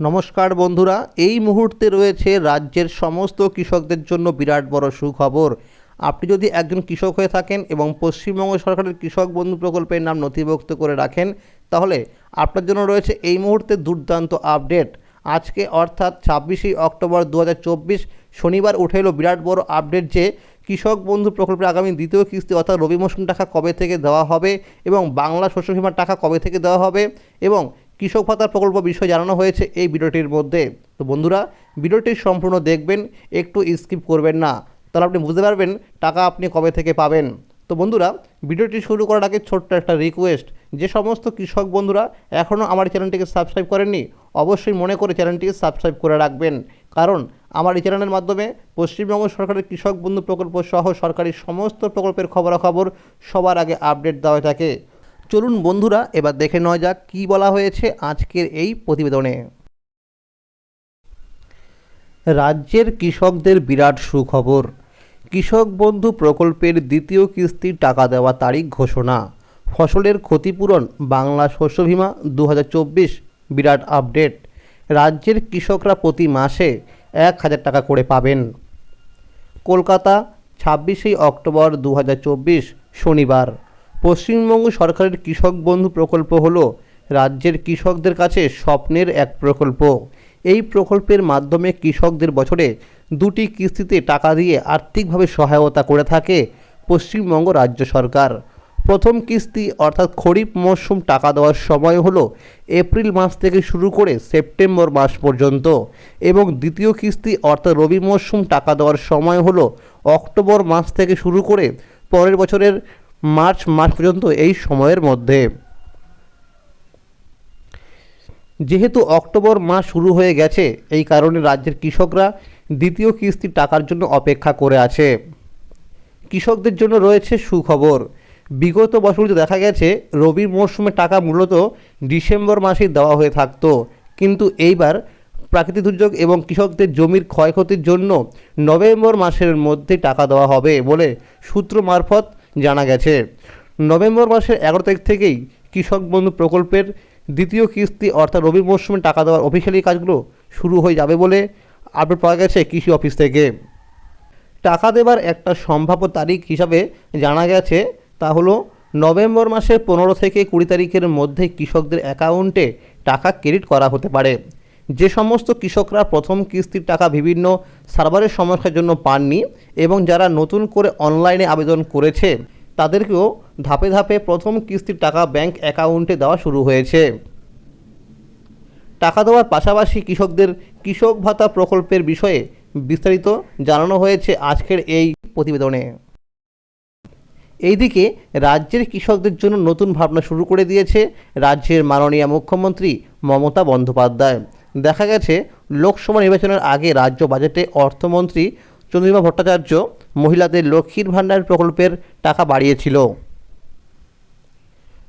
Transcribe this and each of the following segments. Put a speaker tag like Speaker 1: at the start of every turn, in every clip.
Speaker 1: নমস্কার বন্ধুরা, এই মুহূর্তে রয়েছে রাজ্যের সমস্ত কৃষকদের জন্য বিরাট বড় সুখবর। আপনি যদি একজন কৃষক হয়ে থাকেন এবং পশ্চিমবঙ্গ সরকারের কৃষক বন্ধু প্রকল্পের নাম নথিভুক্ত করে রাখেন, তাহলে আপনার জন্য রয়েছে এই মুহূর্তে দুর্দান্ত আপডেট। আজকে অর্থাৎ ছাব্বিশে অক্টোবর দু হাজার চব্বিশ শনিবার উঠে এলো বিরাট বড় আপডেট যে, কৃষক বন্ধু প্রকল্পের আগামী দ্বিতীয় কিস্তি অর্থাৎ রবি মৌসুম টাকা কবে থেকে দেওয়া হবে এবং বাংলা শস্য বীমার টাকা কবে থেকে দেওয়া হবে এবং কৃষক ভাতার প্রকল্প বিষয়ে জানানো হয়েছে এই ভিডিওটির মধ্যে। তো বন্ধুরা, ভিডিওটি সম্পূর্ণ দেখবেন, একটু স্কিপ করবেন না। তাহলে আপনি বুঝতে পারবেন টাকা আপনি কবে থেকে পাবেন। তো বন্ধুরা, ভিডিওটি শুরু করার আগে ছোট্ট একটা রিকোয়েস্ট যে সমস্ত কৃষক বন্ধুরা এখনও আমার চ্যানেলটিকে সাবস্ক্রাইব করেননি, অবশ্যই মনে করে চ্যানেলটিকে সাবস্ক্রাইব করে রাখবেন। কারণ, আমার এই চ্যানেলের মাধ্যমে পশ্চিমবঙ্গ সরকারের কৃষক বন্ধু প্রকল্প সহ সরকারি সমস্ত প্রকল্পের খবরাখবর সবার আগে আপডেট দেওয়া থাকে। চলুন বন্ধুরা, এবার দেখে নেওয়া যাক কী বলা হয়েছে আজকের এই প্রতিবেদনে। রাজ্যের কৃষকদের বিরাট সুখবর। কৃষক বন্ধু প্রকল্পের দ্বিতীয় কিস্তির টাকা দেওয়া তারিখ ঘোষণা। ফসলের ক্ষতিপূরণ, বাংলা শস্য বীমা দু বিরাট আপডেট। রাজ্যের কৃষকরা প্রতি মাসে এক হাজার টাকা করে পাবেন। কলকাতা, ছাব্বিশে অক্টোবর দু হাজার চব্বিশ, শনিবার। পশ্চিমবঙ্গ সরকারের কৃষক বন্ধু প্রকল্প হল রাজ্যের কৃষকদের কাছে স্বপ্নের এক প্রকল্প। এই প্রকল্পের মাধ্যমে কৃষকদের বছরে দুটি কিস্তিতে টাকা দিয়ে আর্থিকভাবে সহায়তা করে থাকে পশ্চিমবঙ্গ রাজ্য সরকার। প্রথম কিস্তি অর্থাৎ খরিফ মরশুম টাকা দেওয়ার সময় হলো এপ্রিল মাস থেকে শুরু করে সেপ্টেম্বর মাস পর্যন্ত এবং দ্বিতীয় কিস্তি অর্থাৎ রবি মরশুম টাকা দেওয়ার সময় হলো অক্টোবর মাস থেকে শুরু করে পরের বছরের মার্চ মাস পর্যন্ত এই সময়ের মধ্যে। যেহেতু অক্টোবর মাস শুরু হয়ে গেছে, এই কারণে রাজ্যের কৃষকরা দ্বিতীয় কিস্তির টাকার জন্য অপেক্ষা করে আছে। কৃষকদের জন্য রয়েছে সুখবর। বিগত বছরগুলিতে দেখা গেছে রবি মরশুমে টাকা মূলত ডিসেম্বর মাসেই দেওয়া হয়ে থাকতো। কিন্তু এইবার প্রাকৃতিক দুর্যোগ এবং কৃষকদের জমির ক্ষয়ক্ষতির জন্য নভেম্বর মাসের মধ্যে টাকা দেওয়া হবে বলে সূত্র মারফত জানা গেছে। নভেম্বর মাসের এগারো তারিখ থেকেই কৃষক বন্ধু প্রকল্পের দ্বিতীয় কিস্তি অর্থাৎ রবি মরশুমে টাকা দেওয়ার অফিসিয়ালি কাজগুলো শুরু হয়ে যাবে বলে আপডেট পাওয়া গেছে কৃষি অফিস থেকে। টাকা দেবার একটা সম্ভাব্য তারিখ হিসাবে জানা গেছে, তা হলো নভেম্বর মাসের পনেরো থেকে কুড়ি তারিখের মধ্যে কৃষকদের অ্যাকাউন্টে টাকা ক্রেডিট করা হতে পারে। যে সমস্ত কৃষকরা প্রথম কিস্তির টাকা বিভিন্ন সার্ভারের সমস্যার জন্য পাননি এবং যারা নতুন করে অনলাইনে আবেদন করেছে, তাদেরকেও ধাপে ধাপে প্রথম কিস্তির টাকা ব্যাংক অ্যাকাউন্টে দেওয়া শুরু হয়েছে। টাকা দেওয়ার পাশাপাশি কৃষকদের কৃষক ভাতা প্রকল্পের বিষয়ে বিস্তারিত জানানো হয়েছে আজকের এই প্রতিবেদনে। এইদিকে রাজ্যের কৃষকদের জন্য নতুন ভাবনা শুরু করে দিয়েছে রাজ্যের মাননীয় মুখ্যমন্ত্রী মমতা বন্দ্যোপাধ্যায়। দেখা গেছে লোকসভা নির্বাচনের আগে রাজ্য বাজেটে অর্থমন্ত্রী চন্দ্রিমা ভট্টাচার্য মহিলাদের লক্ষ্মীর ভাণ্ডার প্রকল্পের টাকা বাড়িয়েছিল।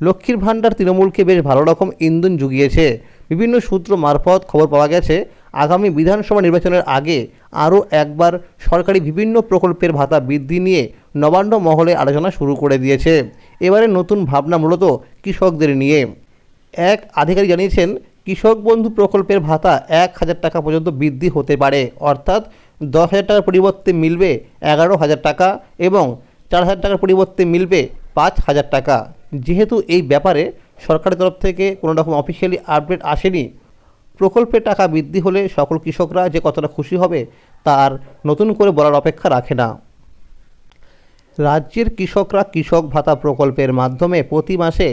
Speaker 1: লক্ষ্মীর ভাণ্ডার তৃণমূলকে বেশ ভালো রকম ইন্ধন জুগিয়েছে। বিভিন্ন সূত্র মারফত খবর পাওয়া গেছে, আগামী বিধানসভা নির্বাচনের আগে আরও একবার সরকারি বিভিন্ন প্রকল্পের ভাতা বৃদ্ধি নিয়ে নবান্ন মহলে আলোচনা শুরু করে দিয়েছে। এবারে নতুন ভাবনা মূলত কৃষকদের নিয়ে। এক আধিকারিক জানিয়েছেন কৃষক বন্ধু প্রকল্পের ভাতা এক হাজার টাকা পর্যন্ত বৃদ্ধি হতে পারে, অর্থাৎ দশ হাজার টাকার পরিবর্তে মিলবে এগারো হাজার টাকা এবং চার হাজার টাকার পরিবর্তে মিলবে পাঁচ হাজার টাকা। যেহেতু এই ব্যাপারে সরকারের তরফ থেকে কোনো রকম অফিসিয়ালি আপডেট আসেনি, প্রকল্পের টাকা বৃদ্ধি হলে সকল কৃষকরা যে কতটা খুশি হবে তার নতুন করে বলার অপেক্ষা রাখে না। রাজ্যের কৃষকরা কৃষক ভাতা প্রকল্পের মাধ্যমে প্রতি মাসে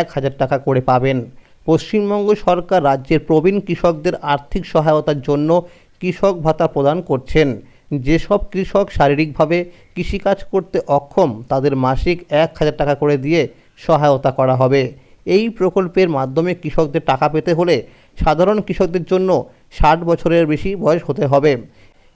Speaker 1: এক হাজার টাকা করে পাবেন। পশ্চিমবঙ্গ সরকার রাজ্যের প্রবীণ কৃষকদের আর্থিক সহায়তার জন্য কৃষক ভাতা প্রদান করছেন। যেসব কৃষক শারীরিকভাবে কৃষিকাজ করতে অক্ষম, তাদের মাসিক এক হাজার টাকা করে দিয়ে সহায়তা করা হবে। এই প্রকল্পের মাধ্যমে কৃষকদের টাকা পেতে হলে সাধারণ কৃষকদের জন্য ষাট বছরের বেশি বয়স হতে হবে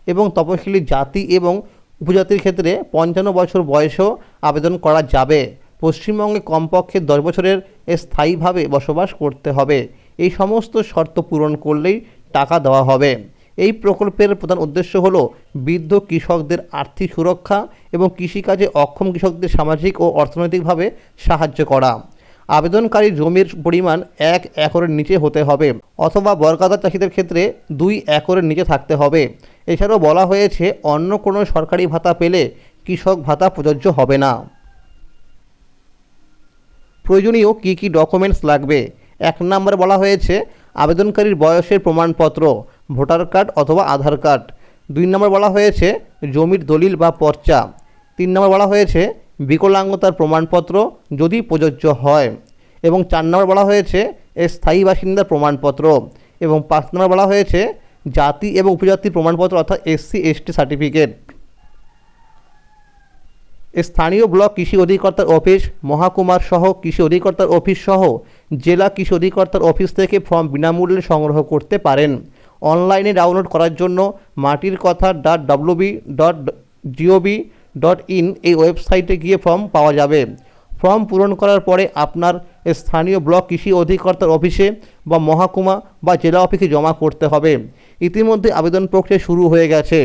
Speaker 1: এবং তপশিলি জাতি এবং উপজাতির ক্ষেত্রে পঞ্চান্ন বছর বয়সেও আবেদন করা যাবে। পশ্চিমবঙ্গে কমপক্ষে দশ বছরের স্থায়ীভাবে বসবাস করতে হবে। এই সমস্ত শর্ত পূরণ করলেই টাকা দেওয়া হবে। এই প্রকল্পের প্রধান উদ্দেশ্য হল বৃদ্ধ কৃষকদের আর্থিক সুরক্ষা এবং কৃষিকাজে অক্ষম কৃষকদের সামাজিক ও অর্থনৈতিকভাবে সাহায্য করা। আবেদনকারী জমির পরিমাণ এক একরের নিচে হতে হবে অথবা বরকাদা চাষিদের ক্ষেত্রে দুই একরের নিচে থাকতে হবে। এছাড়াও বলা হয়েছে, অন্য কোনো সরকারি ভাতা পেলে কৃষক ভাতা প্রযোজ্য হবে না। প্রয়োজনীয় কী কী ডকুমেন্টস লাগবে? এক নম্বরে বলা হয়েছে, আবেদনকারীর বয়সের প্রমাণপত্র, ভোটার কার্ড অথবা আধার কার্ড। দুই নম্বর বলা হয়েছে, জমির দলিল বা পর্চা। তিন নম্বর বলা হয়েছে, বিকলাঙ্গতার প্রমাণপত্র যদি প্রযোজ্য হয়। এবং চার নম্বর বলা হয়েছে, স্থায়ী বাসিন্দার প্রমাণপত্র। এবং পাঁচ নম্বর বলা হয়েছে, জাতি এবং উপজাতির প্রমাণপত্র অর্থাৎ এসসি এসটি সার্টিফিকেট স্থানীয় ব্লক কৃষি অধিকর্তার অফিস, মহাকুমার সহ কৃষি অধিকর্তার অফিস সহ জেলা কৃষি অধিকর্তার অফিস থেকে ফর্ম বিনামূল্যে সংগ্রহ করতে পারেন। অনলাইনে ডাউনলোড করার জন্য মাটির কথা dot WB dot GOV dot in এই ওয়েবসাইটে গিয়ে ফর্ম পাওয়া যাবে। ফর্ম পূরণ করার পরে আপনার স্থানীয় ব্লক কৃষি অধিকর্তার অফিসে বা মহাকুমা বা জেলা অফিসে জমা করতে হবে। ইতিমধ্যে আবেদন প্রক্রিয়া শুরু হয়ে গেছে।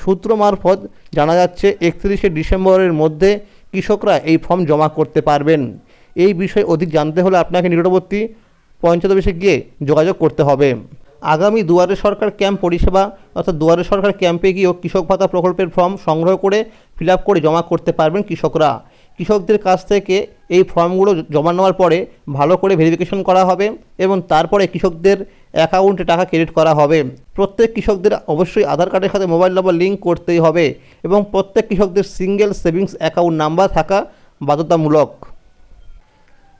Speaker 1: সূত্র মারফত জানা যাচ্ছে, একত্রিশে ডিসেম্বরের মধ্যে কৃষকরা এই ফর্ম জমা করতে পারবেন। এই বিষয়ে অধিক জানতে হলে আপনাকে নিকটবর্তী পঞ্চায়েত অফিসে গিয়ে যোগাযোগ করতে হবে। আগামী দুয়ারে সরকার ক্যাম্প পরিষেবা অর্থাৎ দুয়ারে সরকার ক্যাম্পে গিয়েও কৃষক ভাতা প্রকল্পের ফর্ম সংগ্রহ করে ফিল করে জমা করতে পারবেন কৃষকরা। কৃষকদের কাছ থেকে এই ফর্মগুলো জমা নেওয়ার পরে ভালো করে ভেরিফিকেশন করা হবে এবং তারপরে কৃষকদের অ্যাকাউন্টে টাকা ক্রেডিট করা হবে। প্রত্যেক কৃষকদের অবশ্যই আধার কার্ডের সাথে মোবাইল নম্বর লিঙ্ক করতেই হবে এবং প্রত্যেক কৃষকদের সিঙ্গেল সেভিংস অ্যাকাউন্ট নাম্বার থাকা বাধ্যতামূলক।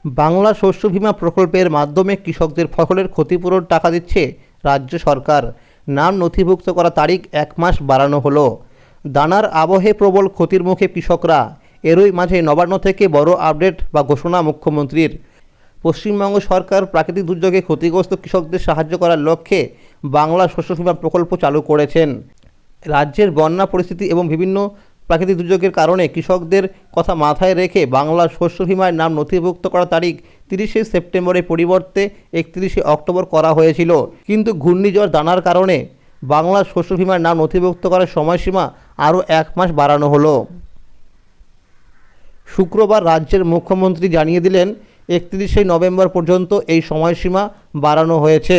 Speaker 1: বাংলা শস্য বীমা প্রকল্পের মাধ্যমে কৃষকদের ফসলের ক্ষতিপূরণ টাকা দিচ্ছে রাজ্য সরকার। নাম নথিভুক্ত করা তারিখ এক মাস বাড়ানো হলো। দানার আবহে প্রবল ক্ষতির মুখে কৃষকরা এরই মাঝে নবান্ন থেকে বড় আপডেট বা ঘোষণা মুখ্যমন্ত্রীর। পশ্চিমবঙ্গ সরকার প্রাকৃতিক দুর্যোগে ক্ষতিগ্রস্ত কৃষকদের সাহায্য করার লক্ষ্যে বাংলা শস্য বীমা প্রকল্প চালু করেছেন। রাজ্যের বন্যা পরিস্থিতি এবং বিভিন্ন প্রাকৃতিক দুর্যোগের কারণে কৃষকদের কথা মাথায় রেখে বাংলা শস্য বীমার নাম নথিভুক্ত করা তারিখ তিরিশে সেপ্টেম্বরের পরিবর্তে একত্রিশে অক্টোবর করা হয়েছিল। কিন্তু ঘূর্ণিঝড় দানার কারণে বাংলা শস্য বীমার নাম নথিভুক্ত করার সময়সীমা আরও এক মাস বাড়ানো হলো। শুক্রবার রাজ্যের মুখ্যমন্ত্রী জানিয়ে দিলেন, একত্রিশে নভেম্বর পর্যন্ত এই সময়সীমা বাড়ানো হয়েছে।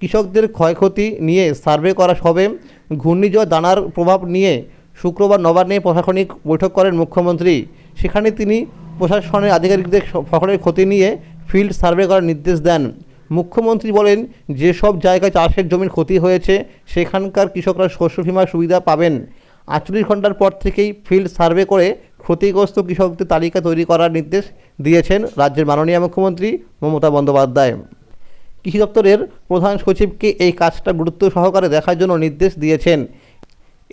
Speaker 1: কৃষকদের ক্ষয়ক্ষতি নিয়ে সার্ভে করা হবে। ঘূর্ণিঝড় দানার প্রভাব নিয়ে শুক্রবার নবান্নে প্রশাসনিক বৈঠক করেন মুখ্যমন্ত্রী। সেখানে তিনি প্রশাসনের আধিকারিকদের ফসলের ক্ষতি নিয়ে ফিল্ড সার্ভে করার নির্দেশ দেন। মুখ্যমন্ত্রী বলেন, যেসব জায়গায় চাষের জমির ক্ষতি হয়েছে, সেখানকার কৃষকরা শস্য বীমার সুবিধা পাবেন। আটচল্লিশ ঘণ্টার পর থেকেই ফিল্ড সার্ভে করে ক্ষতিগ্রস্ত কৃষকদের তালিকা তৈরি করার নির্দেশ দিয়েছেন রাজ্যের মাননীয় মুখ্যমন্ত্রী মমতা বন্দ্যোপাধ্যায়। কৃষি দপ্তরের প্রধান সচিবকে এই কাজটা গুরুত্ব সহকারে দেখার জন্য নির্দেশ দিয়েছেন।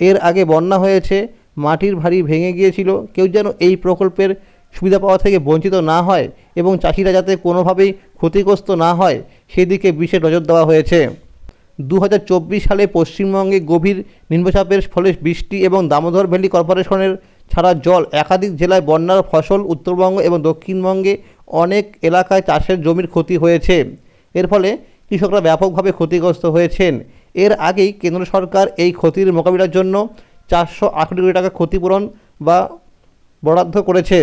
Speaker 1: এর আগে বন্যা হয়েছে, মাটির ভারী ভেঙে গিয়েছিল, কেউ যেন এই প্রকল্পের সুবিধা পাওয়া থেকে বঞ্চিত না হয় এবং চাষিরা যাতে কোনোভাবেই ক্ষতিগ্রস্ত না হয়, সেদিকে বিশেষ নজর দেওয়া হয়েছে। দু হাজার চব্বিশ সালে পশ্চিমবঙ্গে গভীর নিম্নচাপের ফলে বৃষ্টি এবং দামোদর ভ্যালি কর্পোরেশনের ছাড়া জল একাধিক জেলায় বন্যার ফসল উত্তরবঙ্গ এবং দক্ষিণবঙ্গে অনেক এলাকায় চাষের জমির ক্ষতি হয়েছে। এর ফলে কৃষকরা ব্যাপকভাবে ক্ষতিগ্রস্ত হয়েছেন। এর আগেই কেন্দ্র সরকার এই ক্ষতির মোকাবিলার জন্য চারশো আট কোটি টাকা ক্ষতিপূরণ বা বরাদ্দ করেছে,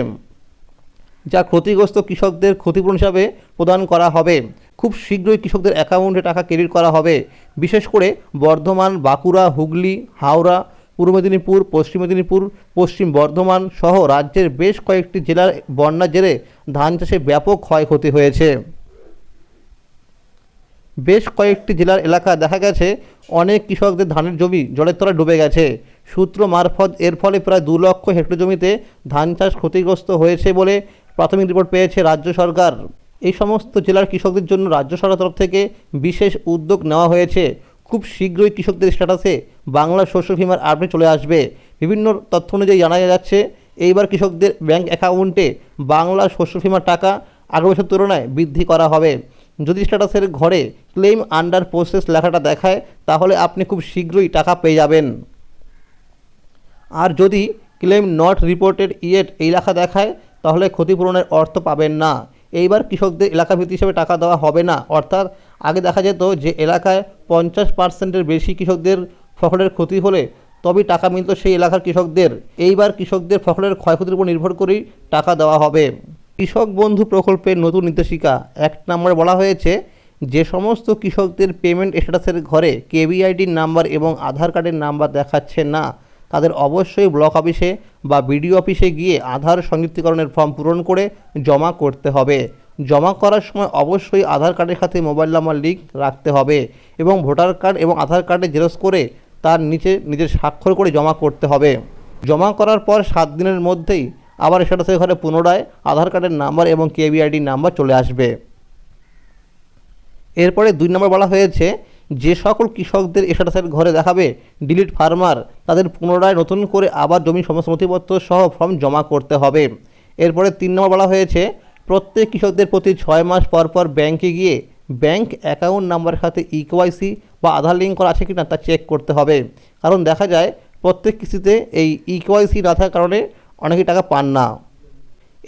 Speaker 1: যা ক্ষতিগ্রস্ত কৃষকদের ক্ষতিপূরণ হিসাবে প্রদান করা হবে। খুব শীঘ্রই কৃষকদের অ্যাকাউন্টে টাকা ক্রেডিট করা হবে। বিশেষ করে বর্ধমান, বাঁকুড়া, হুগলি, হাওড়া পূর্ব মেদিনীপুর, পশ্চিম মেদিনীপুর, পশ্চিম বর্ধমান সহ রাজ্যের বেশ কয়েকটি জেলার বন্যার জেরে ধান চাষে ব্যাপক ক্ষয়ক্ষতি হয়েছে। বেশ কয়েকটি জেলার এলাকা দেখা গেছে, অনেক কৃষকদের ধানের জমি জলের তলায় ডুবে গেছে। সূত্র মারফত এর ফলে প্রায় দু লক্ষ হেক্টর জমিতে ধান চাষ ক্ষতিগ্রস্ত হয়েছে বলে প্রাথমিক রিপোর্ট পেয়েছে রাজ্য সরকার। এই সমস্ত জেলার কৃষকদের জন্য রাজ্য সরকার তরফ থেকে বিশেষ উদ্যোগ নেওয়া হয়েছে। খুব শীঘ্রই কৃষকদের স্ট্যাটাসে বাংলা শস্য বীমার আপডেট চলে আসবে। বিভিন্ন তথ্য অনুযায়ী জানা যাচ্ছে, এইবার কৃষকদের ব্যাংক অ্যাকাউন্টে বাংলা শস্য বীমার টাকা আগের বছর তুলনায় বৃদ্ধি করা হবে। যদি স্ট্যাটাসের ঘরে ক্লেম আন্ডার প্রসেস লেখাটা দেখায়, তাহলে আপনি খুব শীঘ্রই টাকা পেয়ে যাবেন। আর যদি ক্লেম নট রিপোর্টেড ইয়েট এই লেখা দেখায়, তাহলে ক্ষতিপূরণের অর্থ পাবেন না। এইবার কৃষকদের এলাকা ভিত্তি হিসেবে টাকা দেওয়া হবে না, অর্থাৎ আগে দেখা যেত যে এলাকায় পঞ্চাশ পার্সেন্টের বেশি কৃষকদের ফসলের ক্ষতি হলে তবেই টাকা মিলত সেই এলাকার কৃষকদের। এইবার কৃষকদের ফসলের ক্ষয়ক্ষতির উপর নির্ভর করেই টাকা দেওয়া হবে। কৃষক বন্ধু প্রকল্পের নতুন নির্দেশিকা। এক নম্বরে বলা হয়েছে, যে সমস্ত কৃষকদের পেমেন্ট স্ট্যাটাসের ঘরে কেবিআইডির নাম্বার এবং আধার কার্ডের নাম্বার দেখাচ্ছে না। তাদের অবশ্যই ব্লক অফিসে বা বিডিও অফিসে গিয়ে আধার সংযুক্তিকরণের ফর্ম পূরণ করে জমা করতে হবে। জমা করার সময় অবশ্যই আধার কার্ডের সাথে মোবাইল নাম্বার লিঙ্ক রাখতে হবে এবং ভোটার কার্ড এবং আধার কার্ডে জেরক্স করে তার নিচে নিজের স্বাক্ষর করে জমা করতে হবে। জমা করার পর সাত দিনের মধ্যেই আবার স্ট্যাটাসের ঘরে পুনরায় আধার কার্ডের নাম্বার এবং কেবিআইডির নাম্বার চলে আসবে। এরপরে দুই নম্বর বলা হয়েছে, যে সকল কৃষকদের স্ট্যাটাসের ঘরে দেখাবে ডিলিট ফার্মার তাদের পুনরায় নতুন করে আবার জমি সমস্ত নথিপত্র সহ ফর্ম জমা করতে হবে। এরপরে তিন নম্বর বলা হয়েছে প্রত্যেক কৃষকদের প্রতি ছয় মাস পর পর ব্যাংকে গিয়ে ব্যাংক অ্যাকাউন্ট নাম্বারের সাথে ইকেওয়াইসি বা আধার লিঙ্ক করা আছে কি না তা চেক করতে হবে। কারণ দেখা যায়, প্রত্যেক কিস্তিতে এই ইকেওয়াইসি না থাকার কারণে অনেকেই টাকা পান না।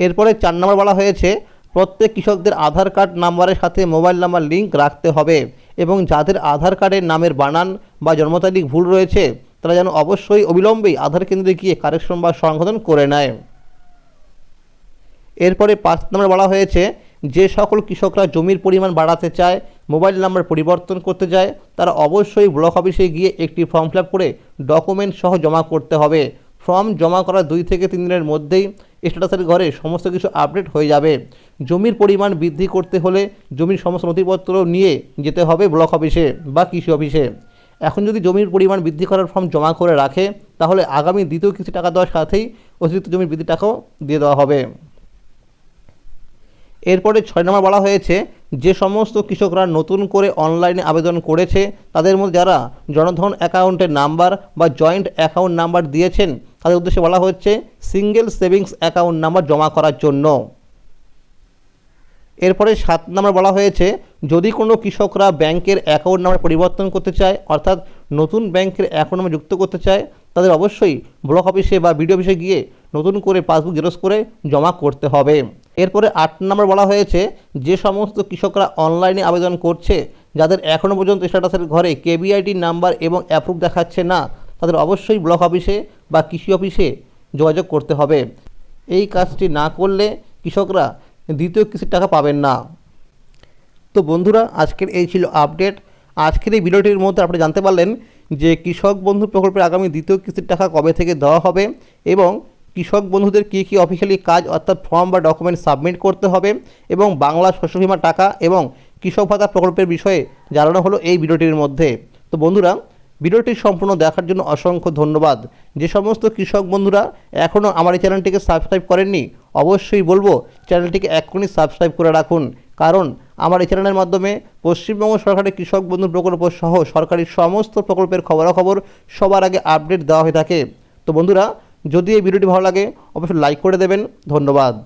Speaker 1: এরপরে চার নম্বর বলা হয়েছে, প্রত্যেক কৃষকদের আধার কার্ড নাম্বারের সাথে মোবাইল নাম্বার লিঙ্ক রাখতে হবে এবং যাদের আধার কার্ডের নামের বানান বা জন্ম তারিখ ভুল রয়েছে, তারা যেন অবশ্যই অবিলম্বেই আধার কেন্দ্রে গিয়ে কারেকশন বা সংশোধন করে নেয়। এরপরে পাঁচ নম্বর বলা হয়েছে, যে সকল কৃষকরা জমির পরিমাণ বাড়াতে চায় মোবাইল নাম্বার পরিবর্তন করতে চায় তারা অবশ্যই ব্লক অফিসে গিয়ে একটি ফর্ম ফিল করে ডকুমেন্ট সহ জমা করতে হবে। ফর্ম জমা করার দুই থেকে তিন দিনের মধ্যেই স্ট্যাটাসের ঘরে সমস্ত কিছু আপডেট হয়ে যাবে। জমির পরিমাণ বৃদ্ধি করতে হলে জমির সমস্ত নথিপত্র নিয়ে যেতে হবে ব্লক অফিসে বা কৃষি অফিসে এখন যদি জমির পরিমাণ বৃদ্ধি করার ফর্ম জমা করে রাখে, তাহলে আগামী দ্বিতীয় কিস্তি টাকা দেওয়ার সাথেই অতিরিক্ত জমির বৃদ্ধি টাকাও দিয়ে দেওয়া হবে। এরপরে ছয় নম্বর বলা হয়েছে, যে সমস্ত কৃষকরা নতুন করে অনলাইনে আবেদন করেছে, তাদের মধ্যে যারা জনধন অ্যাকাউন্টের নাম্বার বা জয়েন্ট অ্যাকাউন্ট নাম্বার দিয়েছেন, তাদের উদ্দেশ্যে বলা হচ্ছে সিঙ্গেল সেভিংস অ্যাকাউন্ট নাম্বার জমা করার জন্য। এরপরে সাত নম্বর বলা হয়েছে, যদি কোনো কৃষকরা ব্যাংকের অ্যাকাউন্ট নাম্বার পরিবর্তন করতে চায়, অর্থাৎ নতুন ব্যাংকের অ্যাকাউন্ট নাম্বার যুক্ত করতে চায়, তাদের অবশ্যই ব্লক অফিসে বা বিডিও অফিসে গিয়ে নতুন করে পাসবুক জেরক্স করে জমা করতে হবে। এরপরে আট নম্বর বলা হয়েছে, যে সমস্ত কৃষকরা অনলাইনে আবেদন করছে, যাদের এখনও পর্যন্ত স্ট্যাটাসের ঘরে কেবিআইডি নাম্বার এবং অ্যাপ্রুভ দেখাচ্ছে না, তাদের অবশ্যই ব্লক অফিসে বা কৃষি অফিসে যোগাযোগ করতে হবে। এই কাজটি না করলে কৃষকরা দ্বিতীয় কিস্তির টাকা পাবেন না। তো বন্ধুরা, আজকের এই ছিল আপডেট। আজকের এই ভিডিওটির মধ্যে আপনি জানতে পারলেন যে কৃষক বন্ধু প্রকল্পের আগামী দ্বিতীয় কিস্তির টাকা কবে থেকে দেওয়া হবে এবং কৃষক বন্ধুদের কী কী অফিসিয়ালি কাজ অর্থাৎ ফর্ম বা ডকুমেন্ট সাবমিট করতে হবে এবং বাংলা শস্য বিমা টাকা এবং কৃষক ভাতা প্রকল্পের বিষয়ে জানানো হলো এই ভিডিওটির মধ্যে। তো বন্ধুরা, ভিডিওটি সম্পূর্ণ দেখার জন্য অসংখ্য ধন্যবাদ। যে সমস্ত কৃষক বন্ধুরা এখনও আমার এই চ্যানেলটিকে সাবস্ক্রাইব করেননি অবশ্যই বলব চ্যানেলটিকে এক্ষুনি সাবস্ক্রাইব করে রাখুন। কারণ আমার এই চ্যানেলের মাধ্যমে পশ্চিমবঙ্গ সরকারের কৃষক বন্ধু প্রকল্প সহ সরকারি সমস্ত প্রকল্পের খবরাখবর সবার আগে আপডেট দেওয়া হয়ে থাকে। তো বন্ধুরা, যদি এই ভিডিওটি ভালো লাগে, অবশ্যই লাইক করে দেবেন। ধন্যবাদ।